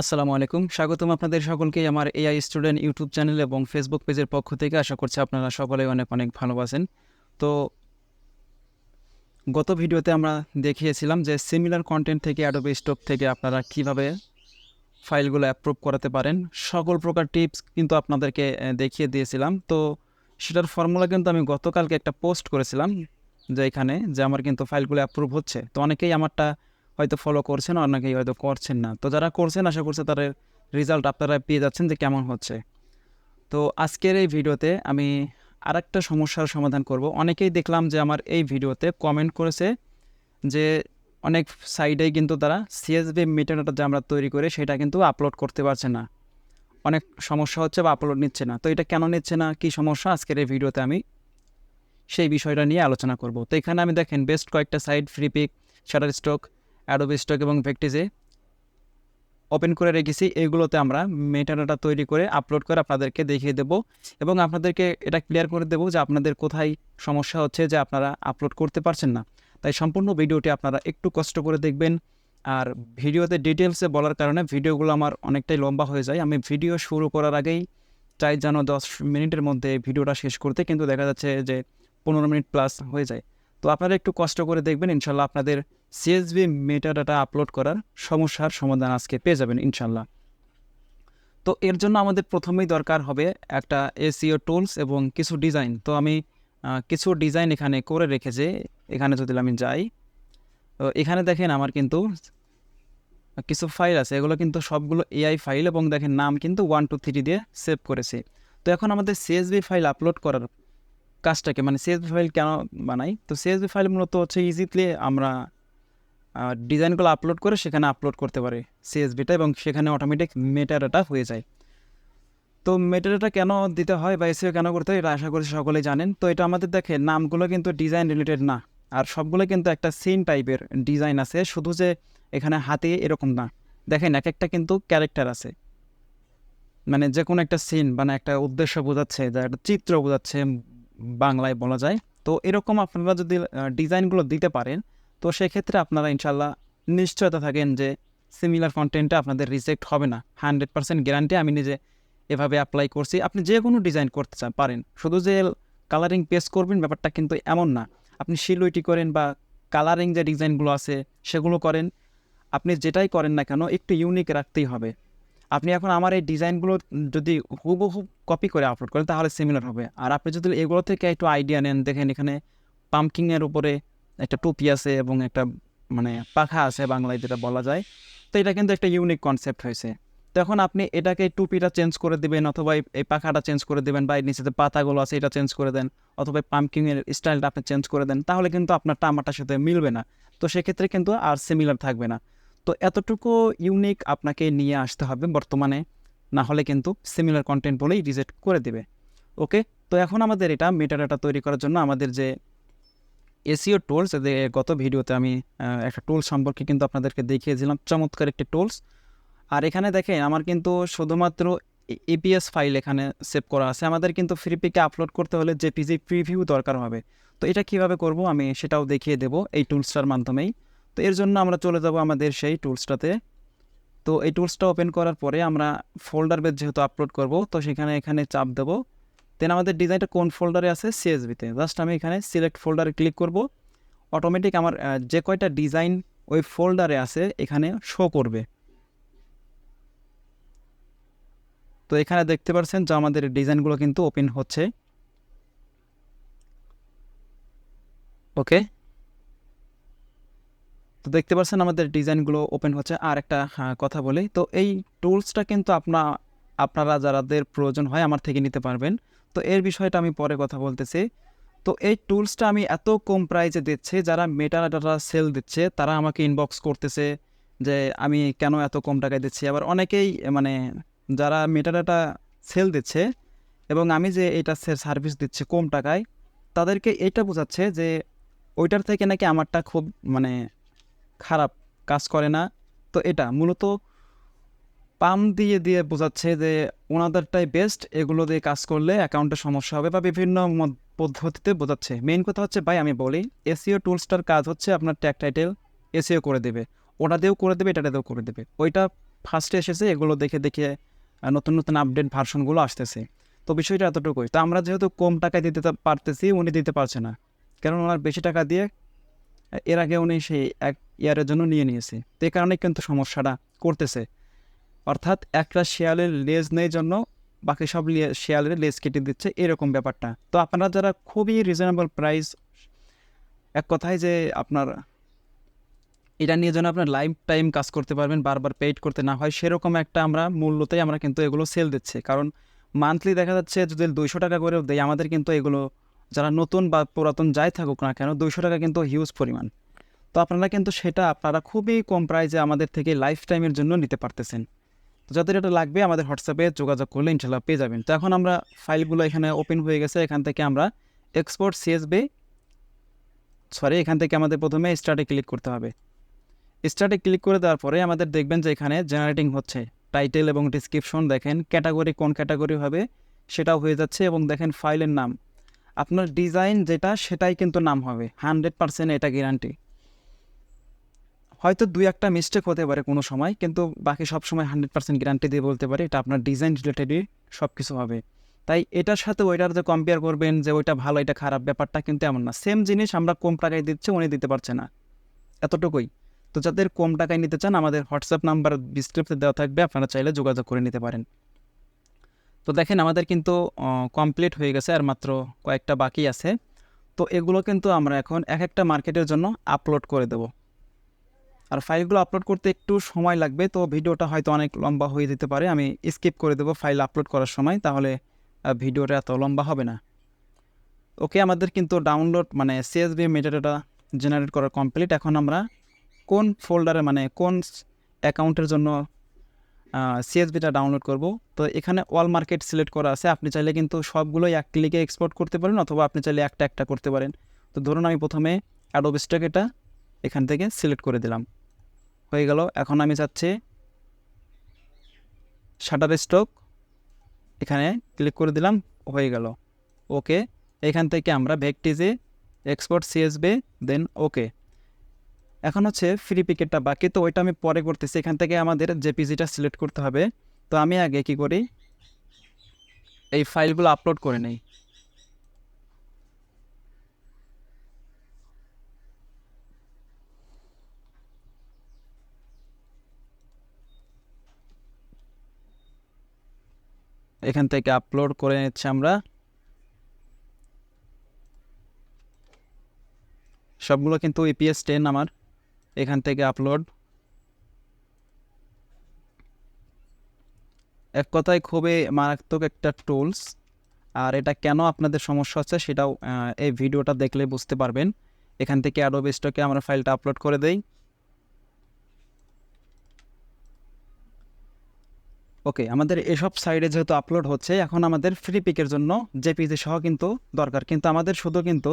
আসসালামু আলাইকুম। স্বাগতম আপনাদের সকলকে আমার এআই স্টুডেন্ট ইউটিউব চ্যানেল এবং ফেসবুক পেজের পক্ষ থেকে। আশা করছি আপনারা সকলে অনেক অনেক ভালোবাসেন তো গত ভিডিওতে আমরা দেখিয়েছিলাম যে সিমিলার কন্টেন্ট থেকে অ্যাডোবে স্টক থেকে আপনারা কীভাবে ফাইলগুলো অ্যাপ্রুভ করাতে পারেন। সকল প্রকার টিপস কিন্তু আপনাদেরকে দেখিয়ে দিয়েছিলাম। তো সেটার ফর্মুলা কিন্তু আমি গতকালকে একটা পোস্ট করেছিলাম যে এখানে যে আমার কিন্তু ফাইলগুলো অ্যাপ্রুভ হচ্ছে। তো অনেকেই আমারটা হয়তো ফলো করছেন অনেকেই হয়তো করছেন না। তো যারা করছেন, আশা করছে তাদের রেজাল্ট আপনারা পেয়ে যাচ্ছেন যে কেমন হচ্ছে। তো আজকের এই ভিডিওতে আমি আরেকটা সমস্যার সমাধান করব। অনেকেই দেখলাম যে আমার এই ভিডিওতে কমেন্ট করেছে যে অনেক সাইডেই কিন্তু তারা সিএসবি মিটারটা যে আমরা তৈরি করে সেটা কিন্তু আপলোড করতে পারছে না। অনেক সমস্যা হচ্ছে বা আপলোড নিচ্ছে না। তো এটা কেন নিচ্ছে না? কী সমস্যা? আজকের এই ভিডিওতে আমি সেই বিষয়টা নিয়ে আলোচনা করব। তো এখানে আমি দেখেন বেস্ট কয়েকটা site Freepik Shutterstock Adobe Stock এবং ভেক্টিজে ওপেন করে রেখেছি। এইগুলোতে আমরা মেটাডাটা তৈরি করে আপলোড করে আপনাদেরকে দেখিয়ে দেব এবং আপনাদেরকে এটা ক্লিয়ার করে দেবো যে আপনাদের কোথায় সমস্যা হচ্ছে যে আপনারা আপলোড করতে পারছেন না। তাই সম্পূর্ণ ভিডিওটি আপনারা একটু কষ্ট করে দেখবেন। আর ভিডিওতে ডিটেলসে বলার কারণে ভিডিওগুলো আমার অনেকটাই লম্বা হয়ে যায়। আমি ভিডিও শুরু করার আগেই চাই যেন দশ মিনিটের মধ্যে ভিডিওটা শেষ করতে, কিন্তু দেখা যাচ্ছে যে পনেরো মিনিট প্লাস হয়ে যায়। তো আপনারা একটু কষ্ট করে দেখবেন, ইনশাল্লাহ আপনাদের সিএসবি মেটাডাটা আপলোড করার সমস্যার সমাধান আজকে পেয়ে যাবেন ইনশাল্লাহ তো এর জন্য আমাদের প্রথমেই দরকার হবে একটা এসিও টুলস এবং কিছু ডিজাইন তো আমি কিছু ডিজাইন এখানে করে রেখেছি এখানে যদি আমি যাই, তো এখানে দেখেন আমার কিন্তু কিছু ফাইল আছে, এগুলো কিন্তু সবগুলো এআই ফাইল এবং দেখেন নাম কিন্তু ওয়ান টু থ্রি দিয়ে সেভ করেছি। তো এখন আমাদের সিএসবি ফাইল আপলোড করার কাজটাকে মানে সিএসবি ফাইল কেন বানাই? তো সিএসবি ফাইল মূলত হচ্ছে ইজিলি আমরা ডিজাইনগুলো আপলোড করে সেখানে আপলোড করতে পারি সিএসবিটা এবং সেখানে অটোমেটিক মেটাডাটা হয়ে যায়। তো মেটাডাটা কেন দিতে হয় বা এসিও কেন করতে হয় এটা আশা করি সকলেই জানেন। তো এটা আমাদের দেখে নামগুলো কিন্তু ডিজাইন রিলেটেড না। আর সবগুলো কিন্তু একটা সিন টাইপের ডিজাইন আছে, শুধু যে এখানে হাতে এরকম না। দেখেন এক একটা কিন্তু ক্যারেক্টার আছে। মানে যে কোনো একটা সিন মানে একটা উদ্দেশ্য বোঝাচ্ছে, যা একটা চিত্র বোঝাচ্ছে, বাংলায় বলা যায়। তো এরকম আপনারা যদি ডিজাইনগুলো দিতে পারেন তো সেক্ষেত্রে আপনারা ইনশাল্লাহ নিশ্চয়তা থাকেন যে সিমিলার কন্টেন্টটা আপনাদের রিজেক্ট হবে না। হান্ড্রেড পার্সেন্ট গ্যারান্টি আমি নিজে এভাবে অ্যাপ্লাই করছি। আপনি যে কোনো ডিজাইন করতে চান, পারেন। শুধু যে কালারিং পেস্ট করবেন ব্যাপারটা কিন্তু এমন না। আপনি শিলুইটি করেন বা কালারিং যে ডিজাইনগুলো আছে, সেগুলো করেন। আপনি যেটাই করেন না কেন, একটু ইউনিক রাখতেই হবে। আপনি এখন আমার এই ডিজাইনগুলো যদি হুবহু কপি করে আপলোড করেন, তাহলে সিমিলার হবে। আর আপনি যদি এগুলো থেকে একটু আইডিয়া নেন, দেখেন এখানে পাম্পকিংয়ের উপরে একটা টুপি আছে এবং একটা মানে পাখা আছে বাংলায় যেটা বলা যায়। তো এটা কিন্তু একটা ইউনিক কনসেপ্ট হয়েছে। তো এখন আপনি এটাকে টুপিটা চেঞ্জ করে দিবেন অথবা এই- পাখাটা চেঞ্জ করে দিবেন বা নিচে যে পাতাগুলো আছে এটা চেঞ্জ করে দেন অথবা পাম্পকিংয়ের স্টাইলটা আপনি চেঞ্জ করে দেন, তাহলে কিন্তু আপনারটা আমারটার সাথে মিলবে না। তো সেক্ষেত্রে কিন্তু আর সিমিলার থাকবে না। তো এতটুকু ইউনিক আপনাকে নিয়ে আসতে হবে বর্তমানে, না হলে কিন্তু সিমিলার কন্টেন্ট বলেই রিজেক্ট করে দেবে। ওকে তো এখন আমাদের এটা মেটাডাটা তৈরি করার জন্য আমাদের যে এসিও টুলস গত ভিডিওতে আমি একটা টুলস সম্পর্কে কিন্তু আপনাদেরকে দেখিয়েছিলাম, চমৎকার একটি টুলস আর এখানে দেখেন, আমার কিন্তু শুধুমাত্র এপিএস ফাইল এখানে সেভ করা আছে। আমাদের কিন্তু ফ্রি পিকে আপলোড করতে হলে জেপিজি প্রিভিউ দরকার হবে। তো এটা কীভাবে করব আমি সেটাও দেখিয়ে দেব এই টুলসটার মাধ্যমেই। তো এর জন্য আমরা চলে যাব আমাদের সেই টুলসটাতে তো এই টুলসটা ওপেন করার পরে আমরা ফোল্ডার বেদ যেহেতু আপলোড করব, তো সেখানে এখানে চাপ দেবো। দেন আমাদের ডিজাইনটা কোন ফোল্ডারে আছে? সিএসবিতে জাস্ট আমি এখানে সিলেক্ট ফোল্ডারে ক্লিক করব। অটোমেটিক আমার যে কয়টা ডিজাইন ওই ফোল্ডারে আছে, এখানে শো করবে। তো এখানে দেখতে পাচ্ছেন যে আমাদের ডিজাইনগুলো কিন্তু ওপেন হচ্ছে। ওকে তো দেখতে পাচ্ছেন আমাদের ডিজাইনগুলো ওপেন হচ্ছে। আর একটা কথা বলি। তো এই টুলসটা কিন্তু আপনা, আপনারা যারাদের প্রয়োজন হয়, আমার থেকে নিতে পারবেন। তো এর বিষয়টা আমি পরে কথা বলতেছি। তো এই টুলসটা আমি এত কম প্রাইজে দিচ্ছি, যারা মেটা ডাটা সেল দিচ্ছে, তারা আমাকে ইনবক্স করতেছে যে আমি কেন এত কম টাকায় দিচ্ছি। আবার অনেকেই মানে যারা মেটা ডাটা সেল দিচ্ছে এবং আমি যে এটা সার্ভিস দিচ্ছি কম টাকায়, তাদেরকে এটা বোঝাচ্ছে যে ওইটার থেকে নাকি আমারটা খুব মানে খারাপ কাজ করে না। তো এটা মূলত পাম দিয়ে দিয়ে বোঝাচ্ছে যে ওনাদেরটাই বেস্ট এগুলো দিয়ে কাজ করলে অ্যাকাউন্টে সমস্যা হবে বা বিভিন্ন পদ্ধতিতে বোঝাচ্ছে। মেইন কথা হচ্ছে, ভাই, আমি বলি এসিও টুলসটার কাজ হচ্ছে আপনার ট্যাগ টাইটেল এসিও করে দেবে। ওটা দিয়েও করে দেবে, এটা দিয়েও করে দেবে। ওইটা ফার্স্টে এসেছে, এগুলো দেখে দেখে নতুন নতুন আপডেট ভার্সনগুলো আসতেছে। তো বিষয়টা এতটুকুই। তো আমরা যেহেতু কম টাকায় দিতে পারতেছি, উনি দিতে পারছে না। কারণ ওনার বেশি টাকা দিয়ে, এর আগে উনি সেই এক ইয়ারের জন্য নিয়ে নিয়েছে। তো এই কারণে কিন্তু সমস্যাটা করতেছে। অর্থাৎ একটা শেয়ালের লেজ নেই জন্য বাকি সব শেয়ালের লেজ কেটে দিচ্ছে, এরকম ব্যাপারটা। তো আপনারা যারা খুবই রিজনেবল প্রাইস এক কথায় যে আপনার এটা নিয়ে যেন আপনার লাইফ টাইম কাজ করতে পারবেন, বারবার পেইড করতে না হয়, সেরকম একটা আমরা মূল্যতেই আমরা কিন্তু এগুলো সেল দিচ্ছি। কারণ মান্থলি দেখা যাচ্ছে যদি দুইশো টাকা করেও দেয় আমাদের কিন্তু এগুলো যারা নতুন বা পুরাতন যাই থাকুক না কেন, দুইশো টাকা কিন্তু হিউজ পরিমাণ। তো আপনারা কিন্তু সেটা আপনারা খুবই কম প্রাইজে আমাদের থেকে লাইফ টাইমের জন্য নিতে পারতেছেন। তো যাদের এটা লাগবে, আমাদের হোয়াটসঅ্যাপে যোগাযোগ করলে ইনশাল্লাহ পেয়ে যাবেন। তো এখন আমরা ফাইলগুলো এখানে ওপেন হয়ে গেছে, এখান থেকে আমরা এক্সপোর্ট সিএসবি সরি এখান থেকে আমাদের প্রথমে স্টার্টে ক্লিক করতে হবে। স্টার্টে ক্লিক করে দেওয়ার পরে আমাদের দেখবেন যে এখানে জেনারেটিং হচ্ছে। টাইটেল এবং ডিসক্রিপশন দেখেন ক্যাটাগরি কোন ক্যাটাগরি হবে, সেটাও হয়ে যাচ্ছে এবং দেখেন ফাইলের নাম। আপনার ডিজাইন যেটা, সেটাই কিন্তু নাম হবে। হান্ড্রেড পার্সেন্ট এটা গ্যারান্টি হয়তো দুই একটা মিস্টেক হতে পারে কোনো সময়, কিন্তু বাকি সব সময় হান্ড্রেড পার্সেন্ট গ্যারান্টি দিয়ে বলতে পারি এটা আপনার ডিজাইন রিলেটেডই সব কিছু হবে। তাই এটার সাথে ওইটার যে কম্পেয়ার করবেন যে ওইটা ভালো, এটা খারাপ ব্যাপারটা কিন্তু এমন না। সেম জিনিস আমরা কম টাকায় দিচ্ছি, উনি দিতে পারছে না। এতটুকুই। তো যাদের কম টাকায় নিতে চান, আমাদের হোয়াটসঅ্যাপ নাম্বার ডিসক্রিপশনে দেওয়া থাকবে, আপনারা চাইলে যোগাযোগ করে নিতে পারেন। তো দেখেন, আমাদের কিন্তু কমপ্লিট হয়ে গেছে আর মাত্র কয়েকটা বাকি আছে। তো এগুলো কিন্তু আমরা এখন এক একটা মার্কেটের জন্য আপলোড করে দেব। আর ফাইলগুলো আপলোড করতে একটু সময় লাগবে, তো ভিডিওটা হয়তো অনেক লম্বা হয়ে যেতে পারে। আমি স্কিপ করে দেবো ফাইল আপলোড করার সময়, তাহলে ভিডিওটা এত লম্বা হবে না। ওকে আমাদের কিন্তু ডাউনলোড মানে সিএসবি মেটাডাটা জেনারেট করা কমপ্লিট এখন আমরা কোন ফোল্ডারে মানে কোন অ্যাকাউন্টের জন্য সিএসবিটা ডাউনলোড করব? তো এখানে অল মার্কেট সিলেক্ট করা আছে। আপনি চাইলে কিন্তু সবগুলোই এক ক্লিকে এক্সপোর্ট করতে পারেন, অথবা আপনি চাইলে একটা একটা করতে পারেন। তো ধরুন আমি প্রথমে অ্যাডোব এটা এখান থেকে সিলেক্ট করে দিলাম। হয়ে গেল। এখন আমি চাচ্ছি শাটার স্টক এখানে ক্লিক করে দিলাম, হয়ে গেল। ওকে এখান থেকে আমরা ভেকটিজে এক্সপোর্ট সিএসবি দেন ওকে এখন হচ্ছে ফ্রি পিকেটটা বাকি, তো ওইটা আমি পরে করতেছি। এখান থেকে আমাদের জেপিজিটা সিলেক্ট করতে হবে। তো আমি আগে কি করি? এই ফাইলগুলো আপলোড করে নেই। এখান থেকে আপলোড করে নিচ্ছি আমরা। সবগুলো কিন্তু ইপিএস টেন আমার, এখান থেকে আপলোড এক কথায় খুবই মারাত্মক একটা টুলস আর এটা কেন আপনাদের সমস্যা হচ্ছে সেটাও এই ভিডিওটা দেখলে বুঝতে পারবেন। এখান থেকে অ্যাডোব স্টকে আমরা ফাইলটা আপলোড করে দেই। ওকে, আমাদের এসব সাইডে যেহেতু আপলোড হচ্ছে, এখন আমাদের ফ্রি পিকের জন্য জেপিজি সহ কিন্তু দরকার। কিন্তু আমাদের শুধু কিন্তু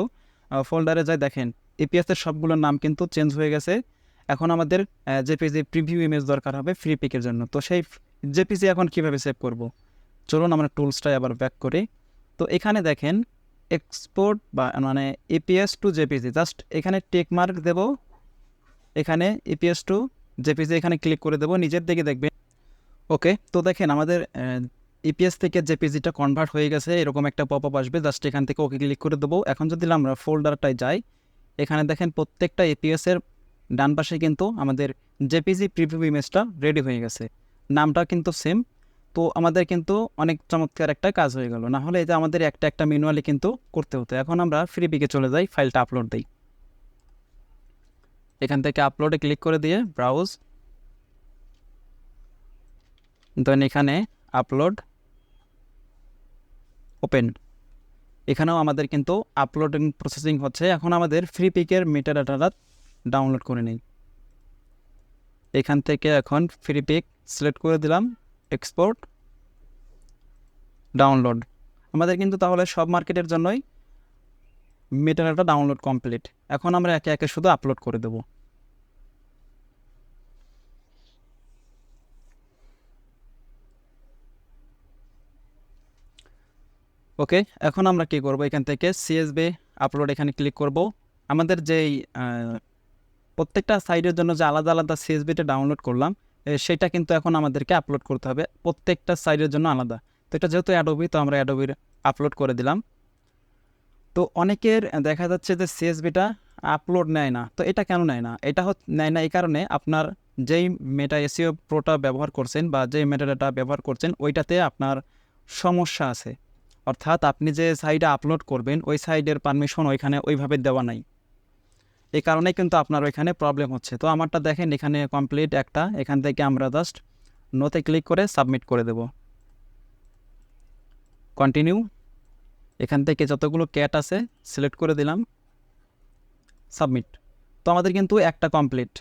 ফোল্ডারে যাই দেখেন এপিএসের সবগুলোর নাম কিন্তু চেঞ্জ হয়ে গেছে। এখন আমাদের জেপিজি প্রিভিউ ইমেজ দরকার হবে ফ্রি পিকের জন্য। তো সেই জেপিজি এখন কীভাবে সেভ করব? চলুন আমরা টুলসটাই আবার ব্যাক করি। তো এখানে দেখেন এক্সপোর্ট বা মানে ইপিএস টু জেপিজি জাস্ট এখানে টেক মার্ক দেব। এখানে ইপিএস টু জেপিজি এখানে ক্লিক করে দেব। নিজের দিকে দেখবেন ওকে, তো দেখেন আমাদের ইপিএস থেকে যে জেপিজিটা কনভার্ট হয়ে গেছে, এরকম একটা পপ আপ আসবে জাস্ট এখান থেকে ওকে ক্লিক করে দেবো। এখন যদি আমরা ফোল্ডারটায় যাই, এখানে দেখেন প্রত্যেকটা এপিএসের ডান পাশে কিন্তু আমাদের জেপিজি প্রিভিউ ইমেজটা রেডি হয়ে গেছে। নামটা কিন্তু সেম তো আমাদের কিন্তু অনেক চমৎকার একটা কাজ হয়ে গেল। না হলে এটা আমাদের একটা একটা ম্যানুয়ালি কিন্তু করতে হতো। এখন আমরা ফ্রি পিকে চলে যাই ফাইলটা আপলোড দিই। এখান থেকে আপলোডে ক্লিক করে দিয়ে ব্রাউজ দেন এখানে আপলোড ওপেন এখানেও আমাদের কিন্তু আপলোডিং প্রসেসিং হচ্ছে। এখন আমাদের ফ্রি পিকের মিটার ডাটাটা ডাউনলোড করে নিই। এখান থেকে এখন ফ্রি পিক সিলেক্ট করে দিলাম এক্সপোর্ট ডাউনলোড আমাদের কিন্তু তাহলে সব মার্কেটের জন্যই মিটার ডাটা ডাউনলোড কমপ্লিট এখন আমরা একে একে শুধু আপলোড করে দেবো। ওকে, এখন আমরা কি করব? এখান থেকে সিএসবি আপলোড এখানে ক্লিক করব। আমাদের যেই প্রত্যেকটা সাইডের জন্য যে আলাদা আলাদা সিএসবিটা ডাউনলোড করলাম সেটা কিন্তু এখন আমাদেরকে আপলোড করতে হবে। প্রত্যেকটা সাইডের জন্য আলাদা। তো এটা যেহেতু অ্যাডোবি তো আমরা অ্যাডোবির আপলোড করে দিলাম। তো অনেকের দেখা যাচ্ছে যে সিএসবিটা আপলোড নেয় না। তো এটা কেন নেয় না? এটা নেয় না এই কারণে আপনার যেই মেটা এসিও প্রোটা ব্যবহার করছেন বা যেই মেটাডাটা ব্যবহার করছেন, ওইটাতে আপনার সমস্যা আছে। অর্থাৎ আপনি যে সাইডে আপলোড করবেন, ওই সাইডের পারমিশন ওইখানে ওইভাবে দেওয়া নাই। এই কারণে কিন্তু আপনার ওইখানে প্রবলেম হচ্ছে। তো আমারটা দেখেন, এখানে কমপ্লিট একটা, এখান থেকে আমরা জাস্ট নোতে ক্লিক করে সাবমিট করে দেব। কন্টিনিউ এখান থেকে যতগুলো ক্যাট আছে সিলেক্ট করে দিলাম। সাবমিট তো আমাদের কিন্তু একটা কমপ্লিট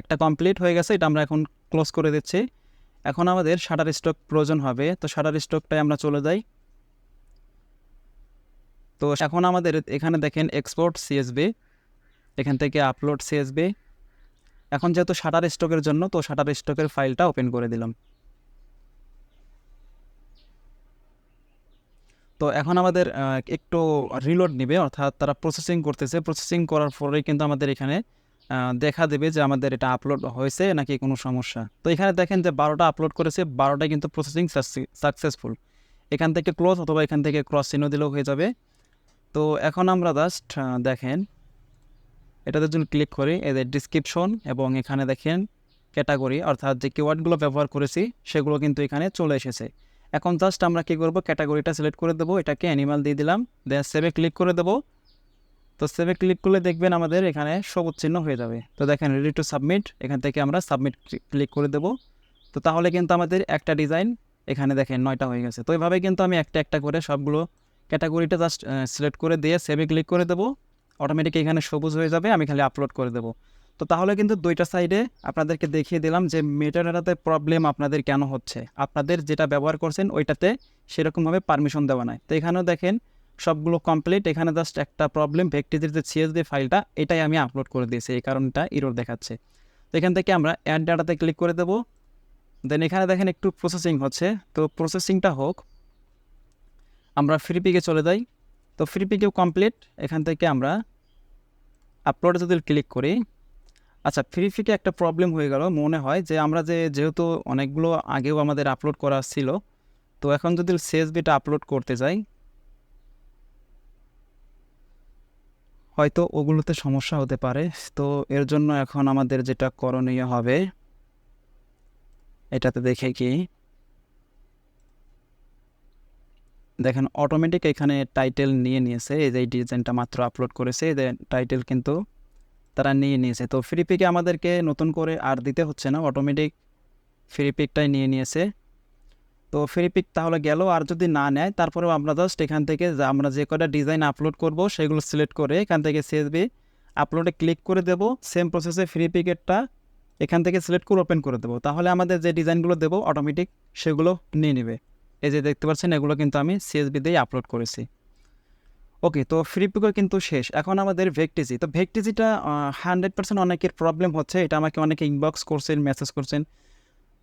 একটা কমপ্লিট হয়ে গেছে, এটা আমরা এখন ক্লোজ করে দিচ্ছি। এখন আমাদের শাটার স্টক প্রয়োজন হবে। তো শাটার স্টকটায় আমরা চলে যাই। তো এখন আমাদের এখানে দেখেন এক্সপোর্ট সিএসবি এখান থেকে আপলোড সিএসবি এখন যেহেতু শাটার স্টকের জন্য, তো শাটার স্টকের ফাইলটা ওপেন করে দিলাম। তো এখন আমাদের একটু রিলোড নেবে, অর্থাৎ তারা প্রসেসিং করতেছে। প্রসেসিং করার পরেই কিন্তু আমাদের এখানে দেখা দেবে যে আমাদের এটা আপলোড হয়েছে নাকি কোনো সমস্যা। তো এখানে দেখেন যে বারোটা আপলোড করেছে বারোটা কিন্তু প্রসেসিং সাকসেসফুল এখান থেকে ক্লোজ অথবা এখান থেকে ক্রস চিহ্ন দিলেও হয়ে যাবে। তো এখন আমরা জাস্ট দেখেন এটাতে যদি ক্লিক করি এদের ডিসক্রিপশন এবং এখানে দেখেন ক্যাটাগরি অর্থাৎ যে কিওয়ার্ডগুলো ব্যবহার করেছি, সেগুলো কিন্তু এখানে চলে এসেছে। এখন জাস্ট আমরা কী করব ক্যাটাগরিটা সিলেক্ট করে দেবো, এটাকে অ্যানিমাল দিয়ে দিলাম দেন সেভে ক্লিক করে দেবো। তো সেভে ক্লিক করলে দেখবেন আমাদের এখানে সবুজ চিহ্ন হয়ে যাবে। তো দেখেন রেডি টু সাবমিট এখান থেকে আমরা সাবমিট ক্লিক করে দেবো। তো তাহলে কিন্তু আমাদের একটা ডিজাইন এখানে দেখেন নয়টা হয়ে গেছে। তো এইভাবে কিন্তু আমি একটা একটা করে সবগুলো ক্যাটাগরিটা জাস্ট সিলেক্ট করে দিয়ে সেভে ক্লিক করে দেবো। অটোমেটিক এখানে সবুজ হয়ে যাবে, আমি খালি আপলোড করে দেবো। তো তাহলে কিন্তু দুইটা সাইডে আপনাদেরকে দেখিয়ে দিলাম যে মেটাডাটাতে প্রবলেম আপনাদের কেন হচ্ছে। আপনাদের যেটা ব্যবহার করছেন ওইটাতে সেরকমভাবে পারমিশন দেওয়া নাই। তো এখানেও দেখেন সবগুলো কমপ্লিট এখানে জাস্ট একটা প্রবলেম ভেক্টিজের যে সিএসডি ফাইলটা এটাই আমি আপলোড করে দিয়েছি, এই কারণটা ইরোর দেখাচ্ছে। তো এখান থেকে আমরা অ্যাড ডাটাতে ক্লিক করে দেবো। দেন এখানে দেখেন একটু প্রসেসিং হচ্ছে। তো প্রসেসিংটা হোক আমরা ফ্রি পিকে চলে যাই। তো ফ্রি পিকেও কমপ্লিট এখান থেকে আমরা আপলোডে যদি ক্লিক করি আচ্ছা ফ্রি পিকে একটা প্রবলেম হয়ে গেল। মনে হয় যে আমরা যে যেহেতু অনেকগুলো আগেও আমাদের আপলোড করা ছিল, তো এখন যদি সিএসবিটা আপলোড করতে যাই, হয়তো ওগুলোতে সমস্যা হতে পারে। তো এর জন্য এখন আমাদের যেটা করণীয় হবে, এটাতে দেখে কি দেখেন অটোমেটিক এখানে টাইটেল নিয়ে নিয়েছে, এই যে ডিজাইনটা মাত্র আপলোড করেছে, এই যে টাইটেল কিন্তু তারা নিয়ে নিয়েছে। তো ফ্রি পিকে আমাদেরকে নতুন করে আর দিতে হচ্ছে না অটোমেটিক ফ্রি পিকটাই নিয়ে নিয়েছে। তো ফ্রি পিক তাহলে গেল, আর যদি না নেয়, তারপরেও আমরা জাস্ট এখান থেকে আমরা যে কটা ডিজাইন আপলোড করব, সেগুলো সিলেক্ট করে এখান থেকে সিএসবি আপলোডে ক্লিক করে দেব সেম প্রসেসে ফ্রি পিকেটটা এখান থেকে সিলেক্ট করে ওপেন করে দেবো। তাহলে আমাদের যে ডিজাইনগুলো দেবো অটোমেটিক সেগুলো নিয়ে নেবে। এই যে দেখতে পাচ্ছেন, এগুলো কিন্তু আমি সিএসবি দিয়েই আপলোড করেছি। ওকে তো ফ্রি পিকও কিন্তু শেষ। এখন আমাদের ভেকটিজি তো ভেকটিজিটা হান্ড্রেড পার্সেন্ট অনেকের প্রবলেম হচ্ছে। এটা আমাকে অনেকে ইনবক্স করছেন মেসেজ করছেন।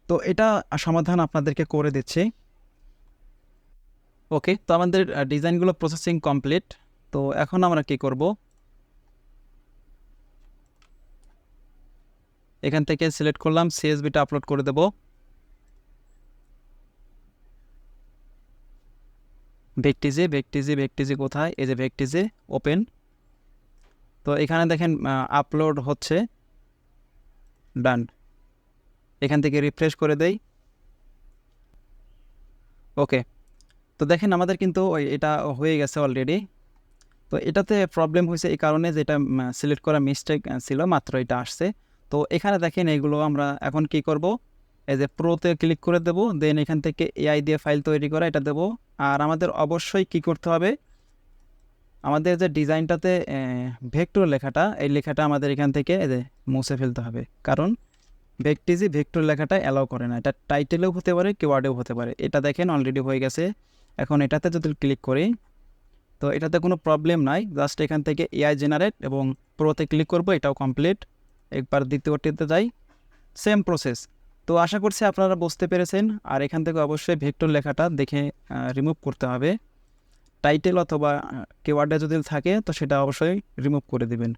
তো এটা সমাধান আপনাদেরকে করে দিচ্ছি। ওকে তো আমাদের ডিজাইনগুলো প্রসেসিং কমপ্লিট তো এখন আমরা কি করব? এখান থেকে সিলেক্ট করলাম সিএসবিটা আপলোড করে দেব। ভেকটিজে ভেকটিজে ভেকটিজে কোথায়? এই যে ভেকটিজে ওপেন তো এখানে দেখেন আপলোড হচ্ছে। ডান এখান থেকে রিফ্রেশ করে দেই। ওকে তো দেখেন, আমাদের কিন্তু এটা হয়ে গেছে অলরেডি তো এটাতে প্রবলেম হয়েছে এই কারণে যেটা সিলেক্ট করা মিস্টেক ছিল, মাত্র এটা আসছে। তো এখানে দেখেন এগুলো আমরা এখন কি করব? এই যে প্রোতে ক্লিক করে দেব দেন এখান থেকে এআই দিয়ে ফাইল তৈরি করা, এটা দেব। আর আমাদের অবশ্যই কি করতে হবে? আমাদের যে ডিজাইনটাতে ভেক্টর লেখাটা, এই লেখাটা আমাদের এখান থেকে মুছে ফেলতে হবে। কারণ ভেক্টিজি ভেক্টর লেখাটা অ্যালাউ করে না, এটা টাইটেলেও হতে পারে কিওয়ার্ডেও হতে পারে। এটা দেখেন অলরেডি হয়ে গেছে। এখন এটাতে যদি ক্লিক করি, তো এটাতে কোনো প্রবলেম নাই। জাস্ট এখান থেকে এআই জেনারেট এবং প্রোতে ক্লিক করব, এটাও কমপ্লিট একবার দ্বিতীয়টিতে যাই। সেম প্রসেস তো আশা করছি আপনারা বুঝতে পেরেছেন। আর এখান থেকে অবশ্যই ভেক্টর লেখাটা দেখে রিমুভ করতে হবে। টাইটেল অথবা কেওয়ার্ডে যদি থাকে, তো সেটা অবশ্যই রিমুভ করে দিবেন।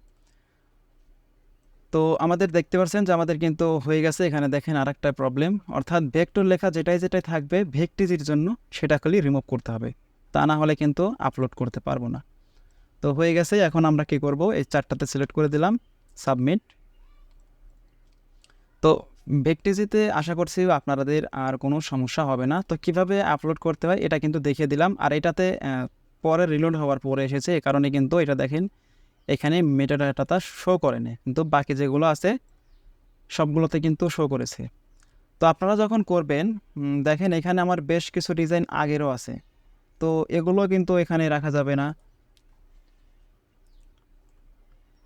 তো আমাদের দেখতে পাচ্ছেন যে আমাদের কিন্তু হয়ে গেছে। এখানে দেখেন আর একটা প্রবলেম অর্থাৎ ভেক্টর লেখা যেটাই যেটাই থাকবে ভেক্টিজির জন্য সেটা খালি রিমুভ করতে হবে। তা না হলে কিন্তু আপলোড করতে পারব না। তো হয়ে গেছে, এখন আমরা কি করব? এই চারটাতে সিলেক্ট করে দিলাম সাবমিট তো ভেক্টিজিতে আশা করছি আপনাদের আর কোনো সমস্যা হবে না। তো কীভাবে আপলোড করতে হয় এটা কিন্তু দেখিয়ে দিলাম। আর এটাতে পরে রিলোড হওয়ার পরে এসেছে, এ কারণে কিন্তু এটা দেখেন, এখানে মেটাডাটাটা শো করেনি। কিন্তু বাকি যেগুলো আছে, সবগুলোতে কিন্তু শো করেছে। তো আপনারা যখন করবেন দেখেন এখানে আমার বেশ কিছু ডিজাইন আগেরও আছে। তো এগুলো কিন্তু এখানে রাখা যাবে না।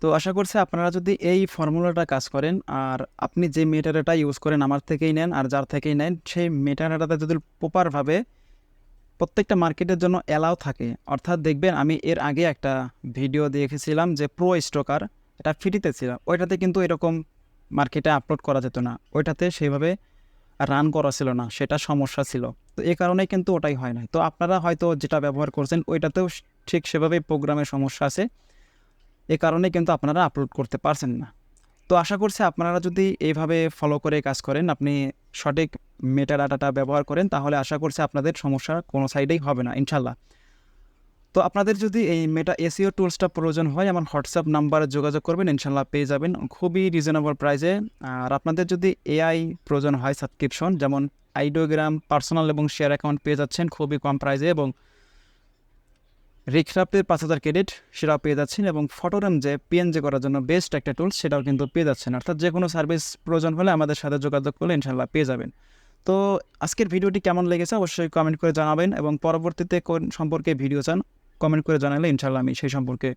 তো আশা করছি আপনারা যদি এই ফর্মুলাটা কাজ করেন, আর আপনি যে মেটাডাটা ইউজ করেন আমার থেকেই নেন আর যার থেকেই নেন, সেই মেটাডাটাতে যদি প্রপারভাবে প্রত্যেকটা মার্কেটের জন্য অ্যালাউ থাকে, অর্থাৎ দেখবেন আমি এর আগে একটা ভিডিও দেখেছিলাম যে প্রো স্টকার এটা ফ্রিতে ছিল, ওইটাতে কিন্তু এরকম মার্কেটে আপলোড করা যেত না, ওইটাতে সেইভাবে রান করা ছিল না, সেটা সমস্যা ছিল। তো এ কারণেই কিন্তু ওটাই হয় না তো আপনারা হয়তো যেটা ব্যবহার করছেন, ওইটাতেও ঠিক সেভাবেই প্রোগ্রামের সমস্যা আছে। এ কারণে কিন্তু আপনারা আপলোড করতে পারছেন না। তো আশা করছি আপনারা যদি এইভাবে ফলো করে কাজ করেন, আপনি সঠিক মেটা ডাটাটা ব্যবহার করেন, তাহলে আশা করছি আপনাদের সমস্যা কোনো সাইডেই হবে না ইনশাল্লাহ তো আপনাদের যদি এই মেটা এসিও টুলসটা প্রয়োজন হয়, আমার হোয়াটসঅ্যাপ নাম্বারে যোগাযোগ করবেন ইনশাল্লাহ পেয়ে যাবেন খুবই রিজনেবল প্রাইসে আর আপনাদের যদি এআই প্রয়োজন হয় সাবস্ক্রিপশন যেমন আইডিওগ্রাম পার্সোনাল এবং শেয়ার অ্যাকাউন্ট পেয়ে যাচ্ছেন খুবই কম প্রাইসে এবং রিক্রাফ্টের পাঁচ হাজার ক্রেডিট সেটাও পেয়ে যাচ্ছেন এবং ফটোরাম যে পিএনজি করার জন্য বেস্ট একটা টুলস সেটাও কিন্তু পেয়ে যাচ্ছেন। অর্থাৎ যে কোনো সার্ভিস প্রয়োজন হলে আমাদের সাথে যোগাযোগ করলে ইনশাল্লাহ পেয়ে যাবেন। তো আজকের ভিডিওটি কেমন লেগেছে অবশ্যই কমেন্ট করে জানাবেন এবং পরবর্তীতে কোন সম্পর্কে ভিডিও চান কমেন্ট করে জানালে ইনশাল্লাহ আমি সেই সম্পর্কে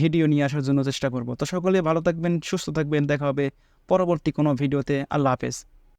ভিডিও নিয়ে আসার জন্য চেষ্টা করব। তো সকলে ভালো থাকবেন, সুস্থ থাকবেন, দেখা হবে পরবর্তী কোনো ভিডিওতে আল্লাহ হাফেজ।